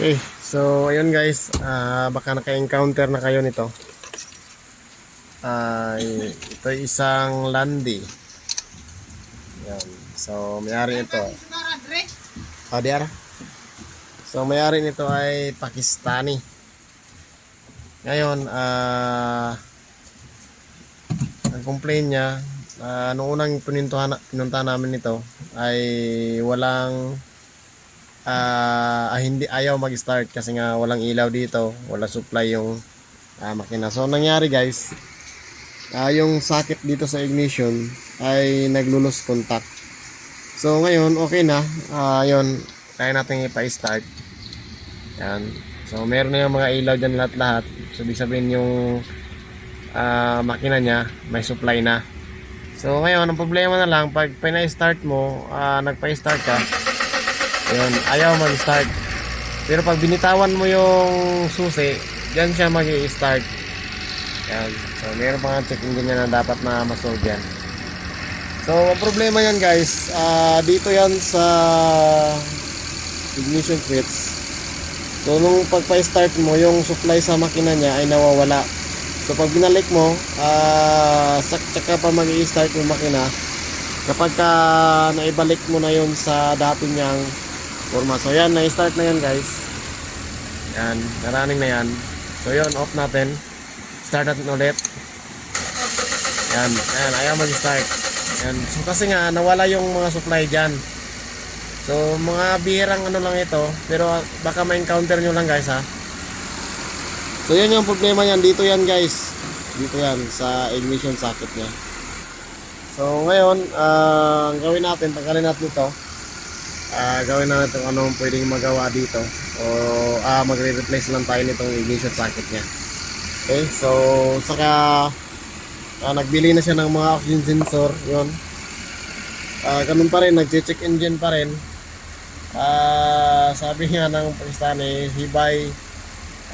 Okay, so ayun guys, ah, baka naka-encounter na kayo nito. Ay, ito isang landi. Yan. So, may-ari ito. Oh, diara. So, may-ari nito ay Pakistani. Ngayon, ah ang complain niya, ah, nung unang pinuntahan, pinunta namin ito, ay walang ah, hindi ayaw mag-start kasi nga walang ilaw dito, wala supply yung ah, makina. So nangyari guys, ah, yung socket dito sa ignition ay naglulos contact. So ngayon okay na, ah, yun, kaya natin ipa-start. Yan. So meron na yung mga ilaw dyan lahat-lahat. So ibig sabihin yung ah, makina niya may supply na. So ngayon, ang problema na lang, pag pina-start mo, ah, nagpa-start ka, Ayun, ayaw mag-start. Pero pag binitawan mo yung susi, dyan siya mag start Yan. So, meron pa nga check engine na dapat na masolve yan. So, ang problema yan guys, ah, dito yan sa ignition switch. So, nung pagpa-start mo, yung supply sa makina niya ay nawawala. So, pag binalik mo, sak- tsaka pa mag-i-start yung makina, kapag ka naibalik mo na yon sa dati niyang forma. So yan, na-start na yan guys. Yan, naraning na yan. So yun, off natin. Start natin ulit. Yan, yan, ayaw mag-start. Yan, so kasi nga, nawala yung mga supply dyan. So, mga bihirang ano lang ito, pero baka ma-encounter nyo lang guys ha. So yun yung problema yan, dito yan guys. Dito yan, sa ignition socket niya. So ngayon, ah, ang gawin natin, tanggalin natin ito. Ah, gawin na natin anong pwedeng magawa dito. O ah, magre-replace lang tayo nitong ignition socket niya. Okay, so saka ah, nagbili na siya ng mga oxygen sensor, 'yon. Ah, ganun pa rin, nagche-check engine pa rin. Ah, sabi nga ng Pakistani, he buy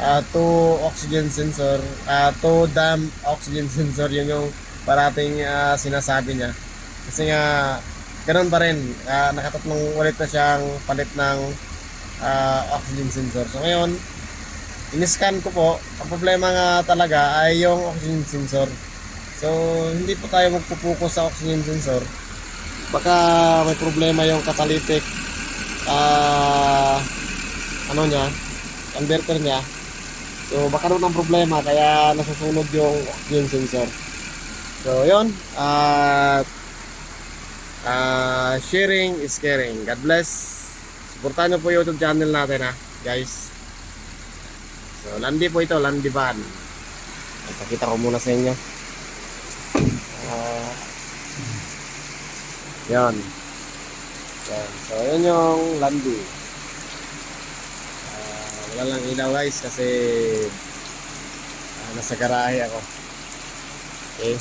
ah, two oxygen sensor, ah, two damn oxygen sensor, yun yung parating ah, sinasabi niya. Kasi nga, ganun pa rin, ah, nakatatlong ulit na siyang palit ng ah, oxygen sensor. So ngayon, in-scan ko po, ang problema nga talaga ay yung oxygen sensor. So, hindi po tayo magpupuko sa oxygen sensor. Baka may problema yung catalytic ah ano niya, converter niya. So, baka doon ang problema kaya nasusunod yung oxygen sensor. So, yun. At Ah, sharing is caring. God bless. Suportahan niyo po yung YouTube channel natin ha, guys. So, landi po ito, landi van. Ipakita ko muna sa inyo. Ah, yan. Yan. So, yan yung landi. Ah, wala lang ilaw guys kasi ah, nasa garahe ako. Okay.